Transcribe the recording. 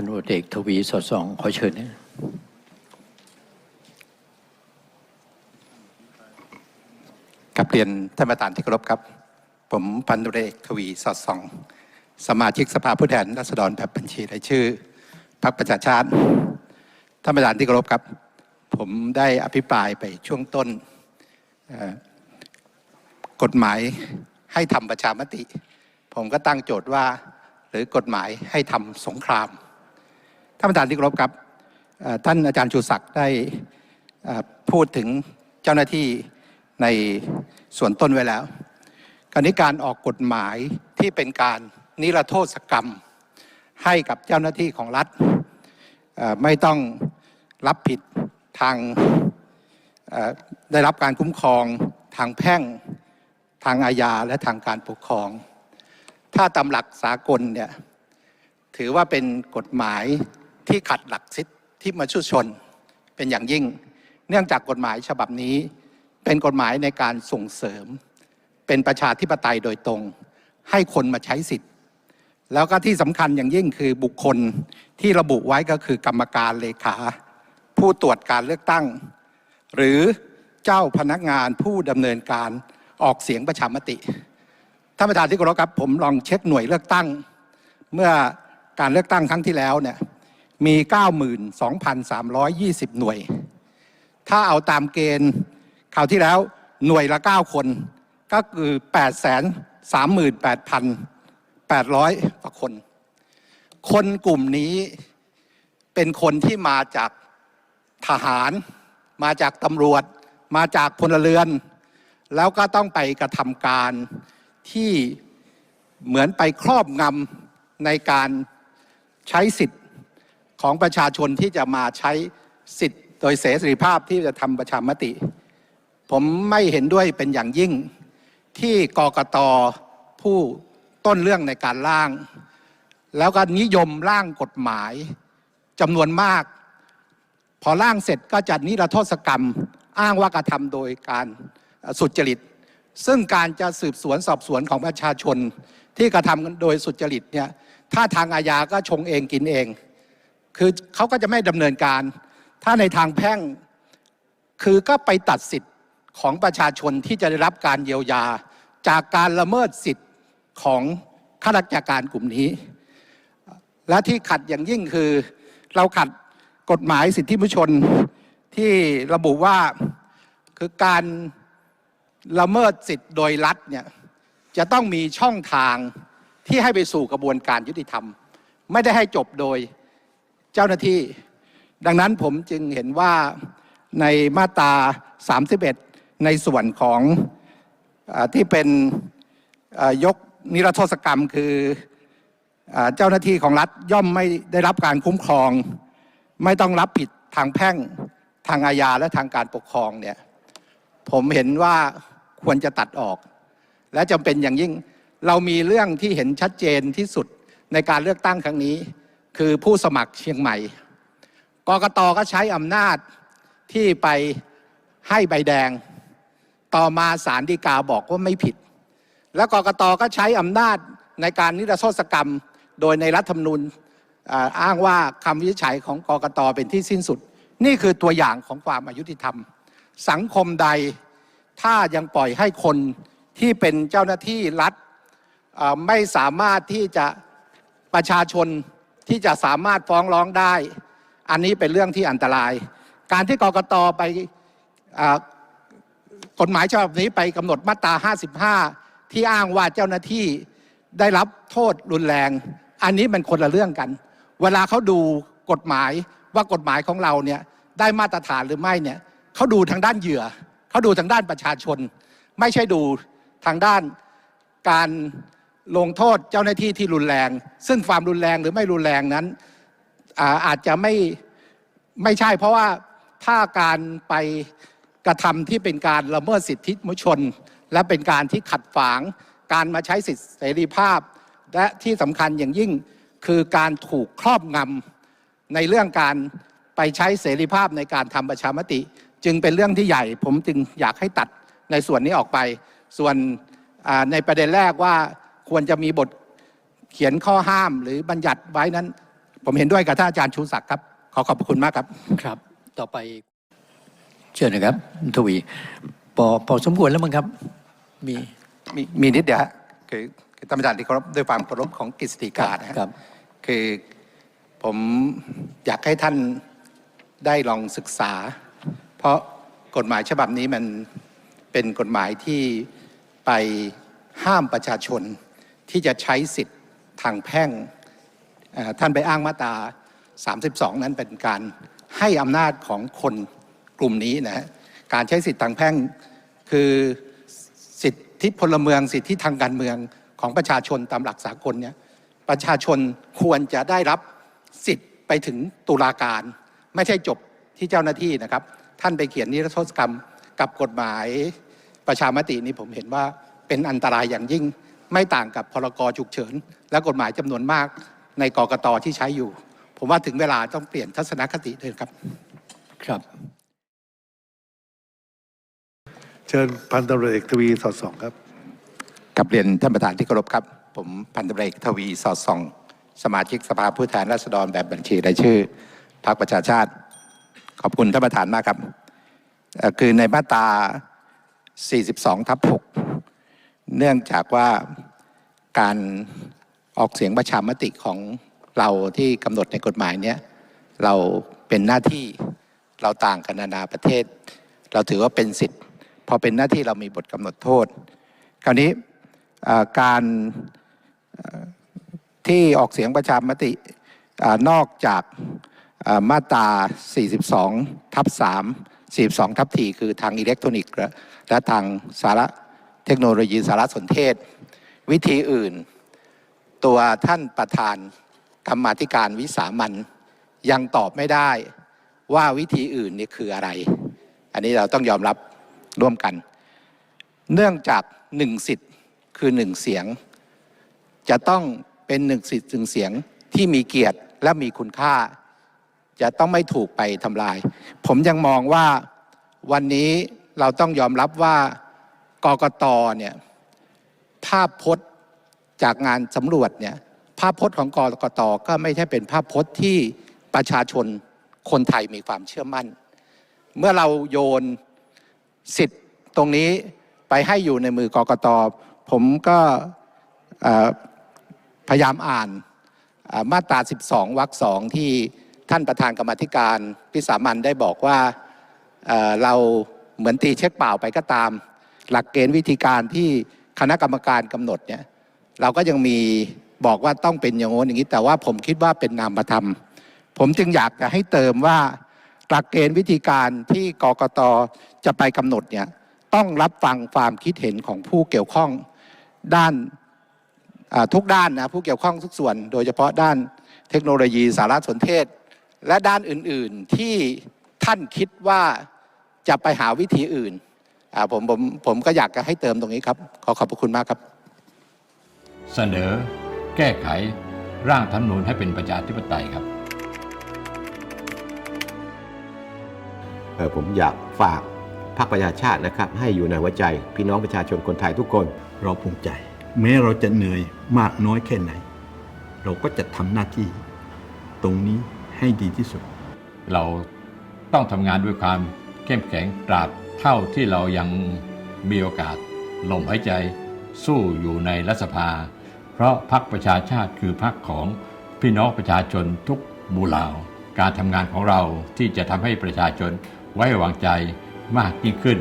พันธุ์ตำรวเอกทวีสอดส่องขอเชิญนะกับเรียนท่านประธานที่เคารพครับ ผมพันธุเรกทวีสอดส่อง สมาชิกสภาผู้แทนราษฎรแบบบัญชีรายชื่อพรรคประชาชาติท่านประธานที่เคารพครับ ผมได้อภิปรายไปช่วงต้นกฎหมายให้ทำประชามติ ผมก็ตั้งโจทย์ว่า หรือกฎหมายให้ทำสงคราม ท่านประธานที่เคารพครับท่านอาจารย์ชูศักดิ์ได้พูดถึงเจ้าหน้าที่ในส่วนต้นไว้แล้วคราวนี้การออกกฎหมายที่เป็นการนิรโทษกรรม ให้กับเจ้าหน้าที่ของรัฐไม่ต้องรับผิดทางได้รับการคุ้มครองทางแพ่งทางอาญาและทางการปกครอง ถ้าตามหลักสากลเนี่ยถือว่าเป็นกฎหมาย ที่ขัดหลักสิทธิมนุษยชนเป็นอย่างยิ่ง เนื่องจากกฎหมายฉบับนี้ เป็นกฎหมายในการส่งเสริม เป็นประชาธิปไตยโดยตรง ให้คนมาใช้สิทธิ์ แล้วก็ที่สำคัญอย่างยิ่งคือบุคคลที่ระบุไว้ก็คือกรรมการเลขา ผู้ตรวจการเลือกตั้ง หรือเจ้าพนักงานผู้ดำเนินการออกเสียงประชามติท่านประธานที่เคารพครับผมลองเช็คหน่วยเลือกตั้ง เมื่อการเลือกตั้งครั้งที่แล้วเนี่ย มี 92,320 หน่วย ถ้าเอาตามเกณฑ์คราวที่แล้วหน่วยละ 9 คน ก็คือ 838,800กว่าคน คนกลุ่มนี้เป็นคนที่มาจากทหาร มาจากตำรวจ มาจากพลเรือน แล้วก็ต้องไปกระทำการที่เหมือนไปครอบงำในการใช้สิทธิ์ ของประชาชนที่จะมาใช้สิทธิ์โดยเสรีภาพที่จะทำประชามติ ผมไม่เห็นด้วยเป็นอย่างยิ่งที่กกตผู้ต้นเรื่องในการร่าง แล้วก็นิยมร่างกฎหมายจำนวนมาก พอร่างเสร็จก็จะนิรโทษกรรมอ้างว่ากระทำโดยการสุจริต ซึ่งการจะสืบสวนสอบสวนของประชาชนที่กระทำโดยสุจริตเนี่ยถ้าทางอาญาก็ชงเองกินเอง คือเขาก็จะไม่ดำเนินการ ถ้าในทางแพ่ง คือก็ไปตัดสิทธิ์ของประชาชนที่จะได้รับการเยียวยา จากการละเมิดสิทธิ์ของข้าราชการกลุ่มนี้ และที่ขัดอย่างยิ่งคือเราขัดกฎหมายสิทธิมนุษยชนที่ระบุว่าคือการละเมิดสิทธิ์โดยรัฐเนี่ยจะต้องมีช่องทางที่ให้ไปสู่กระบวนการยุติธรรม ไม่ได้ให้จบโดย เจ้าหน้าที่ ดังนั้นผมจึงเห็นว่าในมาตรา 31 ในส่วนของอที่เป็นยกนิรโทษกรรมคืออเจ้าหน้าที่ของรัฐย่อมไม่ได้รับการคุ้มครอง ไม่ต้องรับผิดทางแพ่งทางอาญาและทางการปกครองเนี่ยผมเห็นว่าควรจะตัดออก และจำเป็นอย่างยิ่งเรามีเรื่องที่เห็นชัดเจนที่สุดในการเลือกตั้งครั้งนี้ คือผู้สมัครเชียงใหม่กกตก็ใช้อำนาจที่ไปให้ใบแดง ต่อมาศาลฎีกาบอกว่าไม่ผิด แล้วกกตก็ใช้อำนาจในการนิรโทษกรรม โดยในรัฐธรรมนูญอ,อ้างว่าคำวินิจฉัยของกกตเป็นที่สิ้นสุด นี่คือตัวอย่างของความอายุติธรรม สังคมใดถ้ายังปล่อยให้คนที่เป็นเจ้าหน้าที่รัฐไม่สามารถที่จะประชาชน ที่จะสามารถฟ้องร้องได้ อันนี้เป็นเรื่องที่อันตราย การที่กกตไปกฎหมายฉบับนี้ไปกำหนดมาตรา 55 ที่อ้างว่าเจ้าหน้าที่ได้รับโทษรุนแรง อันนี้มันคนละเรื่องกัน เวลาเขาดูกฎหมายว่ากฎหมายของเราเนี่ยได้มาตรฐานหรือไม่เนี่ยเขาดูทางด้านเหยื่อเขาดูทางด้านประชาชน ไม่ใช่ดูทางด้านการ ลงโทษเจ้าหน้าที่ที่รุนแรง ซึ่งความรุนแรงหรือไม่รุนแรงนั้นอาอาจจะไม่ไม่ใช่ เพราะว่าถ้าการไปกระทำที่เป็นการละเมิดสิทธิมนุษยชน และเป็นการที่ขัดฝางการมาใช้สิทธิเสรีภาพ และที่สำคัญอย่างยิ่งคือการถูกครอบงำในเรื่องการไปใช้เสรีภาพในการทำประชามติ จึงเป็นเรื่องที่ใหญ่ ผมจึงอยากให้ตัดในส่วนนี้ออกไป ส่วนในประเด็นแรกว่า ควรจะมีบทเขียนข้อห้ามหรือบัญญัติไว้นั้น ผมเห็นด้วยกับท่านอาจารย์ชูศักดิ์ครับ ขอขอบพระคุณมากครับครับ ต่อไปเชิญนะครับคุณทวีพอพอสมควรแล้วมั้งครับ มีมีมีนิดเดียวฮะคือคือท่านประธานที่เคารพด้วยความเคารพของกฤษฎีกานะฮะครับ คือผมอยากให้ท่านได้ลองศึกษา เพราะกฎหมายฉบับนี้มันเป็นกฎหมายที่ไปห้ามประชาชน ที่จะใช้สิทธิ์ทางแพ่งเอ่อท่านไปอ้างมาตรา 32 นั้นเป็นการให้อำนาจของคนกลุ่มนี้นะฮะการใช้สิทธิ์ทางแพ่งคือสิทธิพลเมืองสิทธิทางการเมืองของประชาชนตามหลักสากลเนี่ยประชาชนควรจะได้รับสิทธิ์ไปถึงตุลาการ ไม่ใช่จบที่เจ้าหน้าที่นะครับ ท่านไปเขียนนิรโทษกรรมกับกฎหมายประชามตินี้ผมเห็นว่าเป็นอันตรายอย่างยิ่ง ไม่ต่างกับพรกฉุกเฉิน และกฎหมายจำนวนมากในกกตที่ใช้อยู่ ผมว่าถึงเวลาต้องเปลี่ยนทัศนคติเลยครับ ครับ เชิญพันตำรวจเอกทวีสอดส่องครับกับเรียนท่านประธานที่เคารพครับ ผมพันตำรวจเอกทวีสอดส่อง สมาชิกสภาผู้แทนราษฎรแบบบัญชีรายชื่อพรรคประชาชาติ ขอบคุณท่านประธานมากครับเอ่อคือในมาตรา 42 ทับ 6 เนื่องจากว่าการออกเสียงประชามติของเราที่กำหนดในกฎหมายเนี้ยเราเป็นหน้าที่เราต่างกันนานาประเทศ เราถือว่าเป็นสิทธิ์พอเป็นหน้าที่เรามีบทกำหนดโทษ คราวนี้การที่ออกเสียงประชามติอนอกจากมาตรา 42 ทับ 3 42 ทับทีคือทางอิเล็กทรอนิกส์และทางสาระ เทคโนโลยีสารสนเทศ วิธีอื่น ตัวท่านประธานกรรมาธิการวิสามันยังตอบไม่ได้ว่าวิธีอื่นนี่คืออะไร อันนี้เราต้องยอมรับร่วมกัน เนื่องจากหนึ่งสิทธิ์คือหนึ่งเสียง จะต้องเป็นหนึ่งสิทธิ์หนึ่งเสียงที่มีเกียรติและมีคุณค่า จะต้องไม่ถูกไปทำลาย ผมยังมองว่าวันนี้เราต้องยอมรับว่า กกตเนี่ยภาพพจน์จากงานสำรวจเนี่ยภาพพจน์ของกกตก็ไม่ใช่เป็นภาพพจน์ที่ประชาชนคนไทยมีความเชื่อมั่น เมื่อเราโยนสิทธิ์ตรงนี้ไปให้อยู่ในมือกกตผมก็พยายามอ่านมาตรา 12 วรรคสองที่ท่านประธานกรรมธิการพิสามันได้บอกว่าเราเหมือนตีเช็คเปล่าไปก็ตาม หลักเกณฑ์วิธีการที่คณะกรรมการกำหนดเนี่ยเราก็ยังมีบอกว่าต้องเป็นอย่างโน้นอย่างนี้ แต่ว่าผมคิดว่าเป็นนามธรรม ผมจึงอยากจะให้เติมว่าหลักเกณฑ์วิธีการที่กกตจะไปกำหนดเนี่ยต้องรับฟังความคิดเห็นของผู้เกี่ยวข้องด้านทุกด้านนะผู้เกี่ยวข้องทุกส่วน โดยเฉพาะด้านเทคโนโลยีสารสนเทศ และด้านอื่นๆที่ท่านคิดว่าจะไปหาวิธีอื่น ผมผมผมก็อยากจะให้เติมตรงนี้ครับ ขอขอบพระคุณมากครับ เสนอแก้ไขร่างธรรมนูญให้เป็นประชาธิปไตยครับเอ่อผมอยากฝากพรรคประชาชาตินะครับ ให้อยู่ในหัวใจ พี่น้องประชาชนคนไทยทุกคน เราภูมิใจ แม้เราจะเหนื่อยมากน้อยแค่ไหน เราก็จะทำหน้าที่ ตรงนี้ให้ดีที่สุด เราต้องทำงานด้วยความเข้มแข็งตราบ เท่าที่เรายังมีโอกาสลมหายใจสู้อยู่ในรัฐสภา เพราะพรรคประชาชาติคือพรรคของพี่น้องประชาชนทุกหมู่เหล่าการทำงานของเราที่จะทำให้ประชาชนไว้วางใจมากยิ่งขึ้น